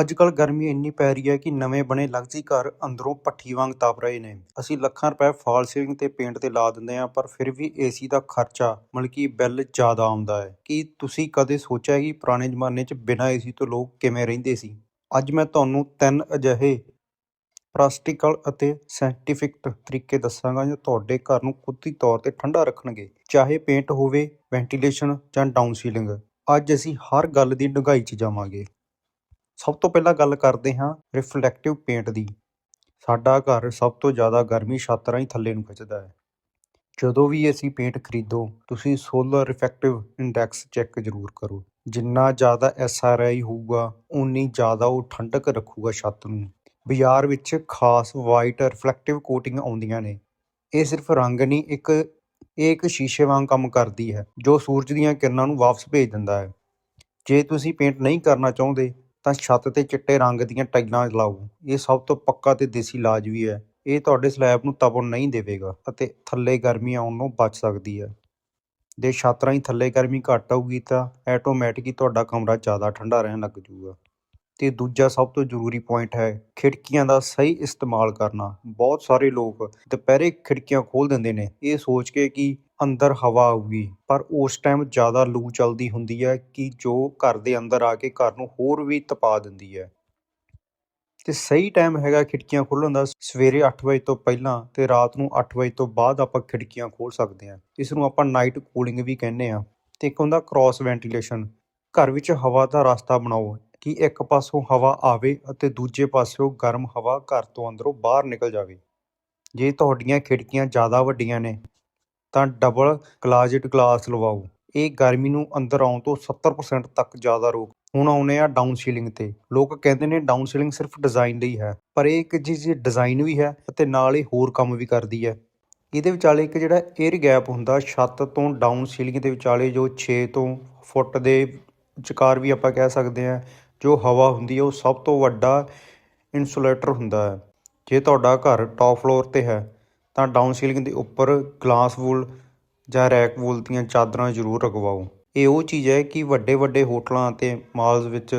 ਅੱਜ ਕੱਲ ਗਰਮੀ ਇੰਨੀ ਪੈ ਰਹੀ ਹੈ ਕਿ ਨਵੇਂ ਬਣੇ ਲਗਜ਼ੀ ਘਰ ਅੰਦਰੋਂ ਭੱਠੀ ਵਾਂਗ ਤਪ ਰਹੇ ਨੇ। ਅਸੀਂ ਲੱਖਾਂ ਰੁਪਏ ਫਾਲ ਸੀਲਿੰਗ ਤੇ ਪੇਂਟ ਤੇ ਲਾ ਦਿੰਦੇ ਹਾਂ, ਪਰ ਫਿਰ ਵੀ ਏਸੀ ਦਾ ਖਰਚਾ, ਮਤਲਬ ਕਿ ਬਿੱਲ ਜ਼ਿਆਦਾ ਆਉਂਦਾ ਹੈ। ਕੀ ਤੁਸੀਂ ਕਦੇ ਸੋਚਿਆ ਕਿ ਪੁਰਾਣੇ ਜ਼ਮਾਨੇ 'ਚ ਬਿਨਾਂ ਏਸੀ ਤੋਂ ਲੋਕ ਕਿਵੇਂ ਰਹਿੰਦੇ ਸੀ? ਅੱਜ ਮੈਂ ਤੁਹਾਨੂੰ ਤਿੰਨ ਅਜਿਹੇ ਪ੍ਰੈਕਟੀਕਲ ਅਤੇ ਸਾਇੰਟੀਫਿਕ ਤਰੀਕੇ ਦੱਸਾਂਗਾ ਜੋ ਤੁਹਾਡੇ ਘਰ ਨੂੰ ਕੁਦਰਤੀ ਤੌਰ ਤੇ ਠੰਡਾ ਰੱਖਣਗੇ। ਚਾਹੇ ਪੇਂਟ ਹੋਵੇ, ਵੈਂਟੀਲੇਸ਼ਨ ਜਾਂ ਡਾਊਨ ਸੀਲਿੰਗ, ਅੱਜ ਅਸੀਂ ਹਰ ਗੱਲ ਦੀ ਡੂੰਘਾਈ 'ਚ ਜਾਵਾਂਗੇ। ਸਭ ਤੋਂ ਪਹਿਲਾਂ ਗੱਲ ਕਰਦੇ ਹਾਂ ਰਿਫਲੈਕਟਿਵ ਪੇਂਟ ਦੀ। ਸਾਡਾ ਘਰ ਸਭ ਤੋਂ ਜ਼ਿਆਦਾ ਗਰਮੀ ਛੱਤ ਰਾਹੀਂ ਥੱਲੇ ਨੂੰ ਖਿੱਚਦਾ ਹੈ। ਜਦੋਂ ਵੀ ਅਸੀਂ ਪੇਂਟ ਖਰੀਦੋ, ਤੁਸੀਂ ਸੋਲਰ ਰਿਫੈਕਟਿਵ ਇੰਡੈਕਸ ਚੈੱਕ ਜ਼ਰੂਰ ਕਰੋ। ਜਿੰਨਾ ਜ਼ਿਆਦਾ ਐਸਆਰਆਈ ਹੋਊਗਾ ਉਨੀ ਜ਼ਿਆਦਾ ਉਹ ਠੰਡਕ ਰੱਖੂਗਾ ਛੱਤ ਨੂੰ। ਬਾਜ਼ਾਰ ਵਿੱਚ ਖਾਸ ਵਾਈਟ ਰਿਫਲੈਕਟਿਵ ਕੋਟਿੰਗ ਆਉਂਦੀਆਂ ਨੇ। ਇਹ ਸਿਰਫ ਰੰਗ ਨਹੀਂ, ਇੱਕ, ਇਹ ਇੱਕ ਸ਼ੀਸ਼ੇ ਵਾਂਗ ਕੰਮ ਕਰਦੀ ਹੈ, ਜੋ ਸੂਰਜ ਦੀਆਂ ਕਿਰਨਾਂ ਨੂੰ ਵਾਪਸ ਭੇਜ ਦਿੰਦਾ ਹੈ। ਜੇ ਤੁਸੀਂ ਪੇਂਟ ਨਹੀਂ ਕਰਨਾ ਚਾਹੁੰਦੇ ਤਾਂ ਛੱਤ ਤੇ ਚਿੱਟੇ ਰੰਗ ਦੀਆਂ ਟਾਈਲਾਂ ਲਾਓ। ਇਹ ਸਭ ਤੋਂ ਪੱਕਾ ਤੇ ਦੇਸੀ ਇਲਾਜ ਵੀ ਹੈ। ਇਹ ਤੁਹਾਡੇ ਸਲੈਬ ਨੂੰ ਤਪਣ ਨਹੀਂ ਦੇਵੇਗਾ ਅਤੇ ਥੱਲੇ ਗਰਮੀ ਆਉਣ ਨੂੰ ਬਚ ਸਕਦੀ ਹੈ। ਜੇ ਛੱਤ ਰਾਹੀਂ ਥੱਲੇ ਗਰਮੀ ਘੱਟ ਆਊਗੀ ਤਾਂ ਆਟੋਮੈਟਿਕਲੀ ਤੁਹਾਡਾ ਕਮਰਾ ਜ਼ਿਆਦਾ ਠੰਡਾ ਰਹਿਣ ਲੱਗ ਜਾਊਗਾ। ਤੇ ਦੂਜਾ ਸਭ ਤੋਂ ਜ਼ਰੂਰੀ ਪੁਆਇੰਟ ਹੈ, ਖਿੜਕੀਆਂ ਦਾ ਸਹੀ ਇਸਤੇਮਾਲ ਕਰਨਾ। ਬਹੁਤ ਸਾਰੇ ਲੋਕ ਦੁਪਹਿਰੇ ਖਿੜਕੀਆਂ ਖੋਲ ਦਿੰਦੇ ਨੇ। ਇਹ ਸੋਚ ਕੇ ਕਿ ਅੰਦਰ ਹਵਾ ਆਊਗੀ। ਪਰ ਉਸ ਟਾਈਮ ਜ਼ਿਆਦਾ ਲੂ ਚੱਲਦੀ ਹੁੰਦੀ ਹੈ ਕਿ ਜੋ ਘਰ ਦੇ ਅੰਦਰ ਆ ਕੇ ਘਰ ਨੂੰ ਹੋਰ ਵੀ ਤਪਾ ਦਿੰਦੀ ਹੈ। ਤੇ ਸਹੀ ਟਾਈਮ ਹੈਗਾ ਖਿੜਕੀਆਂ ਖੋਲ੍ਹਣ ਦਾ। ਸਵੇਰੇ 8 ਵਜੇ ਤੋਂ ਪਹਿਲਾਂ ਤੇ ਰਾਤ ਨੂੰ 8 ਵਜੇ ਤੋਂ ਬਾਅਦ ਆਪਾਂ ਖਿੜਕੀਆਂ ਖੋਲ ਸਕਦੇ ਹਾਂ। ਇਸ ਨੂੰ ਆਪਾਂ ਨਾਈਟ ਕੂਲਿੰਗ ਵੀ ਕਹਿੰਦੇ ਆ ਤੇ ਇੱਕ ਹੁੰਦਾ ਕ੍ਰਾਸ ਵੈਂਟੀਲੇਸ਼ਨ ਘਰ ਵਿੱਚ ਹਵਾ ਦਾ ਰਸਤਾ ਬਣਾਓ ਕਿ ਇੱਕ ਪਾਸੋਂ ਹਵਾ ਆਵੇ ਅਤੇ ਦੂਜੇ ਪਾਸਿਓਂ ਗਰਮ ਹਵਾ ਘਰ ਤੋਂ ਅੰਦਰੋਂ ਬਾਹਰ ਨਿਕਲ ਜਾਵੇ। ਜੇ ਤੁਹਾਡੀਆਂ ਖਿੜਕੀਆਂ ਜ਼ਿਆਦਾ ਵੱਡੀਆਂ ਨੇ ਤਾਂ ਡਬਲ ਕਲਾਜਟ ਗਲਾਸ ਲਵਾਓ। ਇਹ ਗਰਮੀ ਨੂੰ ਅੰਦਰ ਆਉਣ ਤੋਂ 70% ਤੱਕ ਜ਼ਿਆਦਾ ਰੋਕ। ਹੁਣ ਆਉਨੇ ਆ ਡਾਊਨ ਸੀਲਿੰਗ ਤੇ। ਲੋਕ ਕਹਿੰਦੇ ਨੇ ਡਾਊਨ ਸੀਲਿੰਗ ਸਿਰਫ ਡਿਜ਼ਾਈਨ ਲਈ ਹੈ, ਪਰ ਇਹ ਇੱਕ ਚੀਜ਼ ਡਿਜ਼ਾਈਨ ਵੀ ਹੈ ਅਤੇ ਨਾਲ ਹੀ ਹੋਰ ਕੰਮ ਵੀ ਕਰਦੀ ਹੈ। ਇਹਦੇ ਵਿਚਾਲੇ ਇੱਕ ਜਿਹੜਾ 에ਅਰ ਗੈਪ ਹੁੰਦਾ ਛੱਤ ਤੋਂ ਡਾਊਨ ਸੀਲਿੰਗ ਦੇ ਵਿਚਾਲੇ, ਜੋ 6 ਤੋਂ ਫੁੱਟ ਦੇ ਵਿਚਕਾਰ ਵੀ ਆਪਾਂ ਕਹਿ ਸਕਦੇ ਹਾਂ, ਜੋ ਹਵਾ ਹੁੰਦੀ ਹੈ, ਉਹ ਸਭ ਤੋਂ ਵੱਡਾ ਇਨਸੂਲੇਟਰ ਹੁੰਦਾ ਹੈ। ਜੇ ਤੁਹਾਡਾ ਘਰ ਟੌਪ ਫਲੋਰ ਤੇ ਹੈ ਤਾਂ ਡਾਊਨ ਸੀਲਿੰਗ ਦੇ ਉੱਪਰ ਗਲਾਸ ਵੂਲ ਜਾਂ ਰੈਕ ਵੂਲ ਦੀਆਂ ਚਾਦਰਾਂ ਜ਼ਰੂਰ ਰਗਵਾਓ। ਇਹ ਉਹ ਚੀਜ਼ ਹੈ ਕਿ ਵੱਡੇ ਵੱਡੇ ਹੋਟਲਾਂ ਅਤੇ ਮਾਲਸ ਵਿੱਚ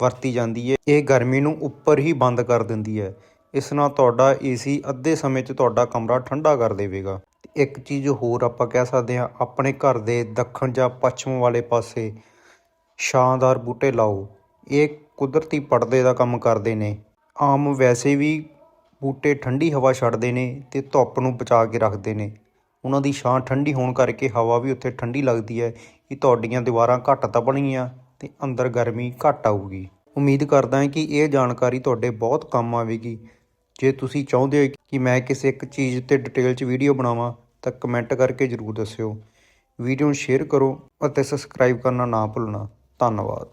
ਵਰਤੀ ਜਾਂਦੀ ਹੈ। ਇਹ ਗਰਮੀ ਨੂੰ ਉੱਪਰ ਹੀ ਬੰਦ ਕਰ ਦਿੰਦੀ ਹੈ। ਇਸ ਨਾਲ ਤੁਹਾਡਾ ਏਸੀ ਅੱਧੇ ਸਮੇਂ 'ਚ ਤੁਹਾਡਾ ਕਮਰਾ ਠੰਡਾ ਕਰ ਦੇਵੇਗਾ। ਇੱਕ ਚੀਜ਼ ਹੋਰ ਆਪਾਂ ਕਹਿ ਸਕਦੇ ਹਾਂ, ਆਪਣੇ ਘਰ ਦੇ ਦੱਖਣ ਜਾਂ ਪੱਛਮ ਵਾਲੇ ਪਾਸੇ ਸ਼ਾਨਦਾਰ ਬੂਟੇ ਲਾਓ। ਇਹ ਕੁਦਰਤੀ ਪਰਦੇ ਦਾ ਕੰਮ ਕਰਦੇ ਨੇ। ਆਮ ਵੈਸੇ ਵੀ ਬੂਟੇ ਠੰਡੀ ਹਵਾ ਛੱਡਦੇ ਨੇ ਅਤੇ ਧੁੱਪ ਨੂੰ ਬਚਾ ਕੇ ਰੱਖਦੇ ਨੇ। ਉਹਨਾਂ ਦੀ ਛਾਂ ਠੰਡੀ ਹੋਣ ਕਰਕੇ ਹਵਾ ਵੀ ਉੱਥੇ ਠੰਡੀ ਲੱਗਦੀ ਹੈ ਕਿ ਤੁਹਾਡੀਆਂ ਦੀਵਾਰਾਂ ਘੱਟ ਤਪਣਗੀਆਂ ਅਤੇ ਅੰਦਰ ਗਰਮੀ ਘੱਟ ਆਊਗੀ। ਉਮੀਦ ਕਰਦਾ ਹਾਂ ਕਿ ਇਹ ਜਾਣਕਾਰੀ ਤੁਹਾਡੇ ਬਹੁਤ ਕੰਮ ਆਵੇਗੀ। ਜੇ ਤੁਸੀਂ ਚਾਹੁੰਦੇ ਹੋ ਕਿ ਮੈਂ ਕਿਸੇ ਇੱਕ ਚੀਜ਼ ਤੇ ਡਿਟੇਲ 'ਚ ਵੀਡੀਓ ਬਣਾਵਾਂ ਤਾਂ ਕਮੈਂਟ ਕਰਕੇ ਜ਼ਰੂਰ ਦੱਸਿਓ। ਵੀਡੀਓ ਨੂੰ ਸ਼ੇਅਰ ਕਰੋ ਅਤੇ ਸਬਸਕ੍ਰਾਈਬ ਕਰਨਾ ਨਾ ਭੁੱਲਣਾ। ਧੰਨਵਾਦ।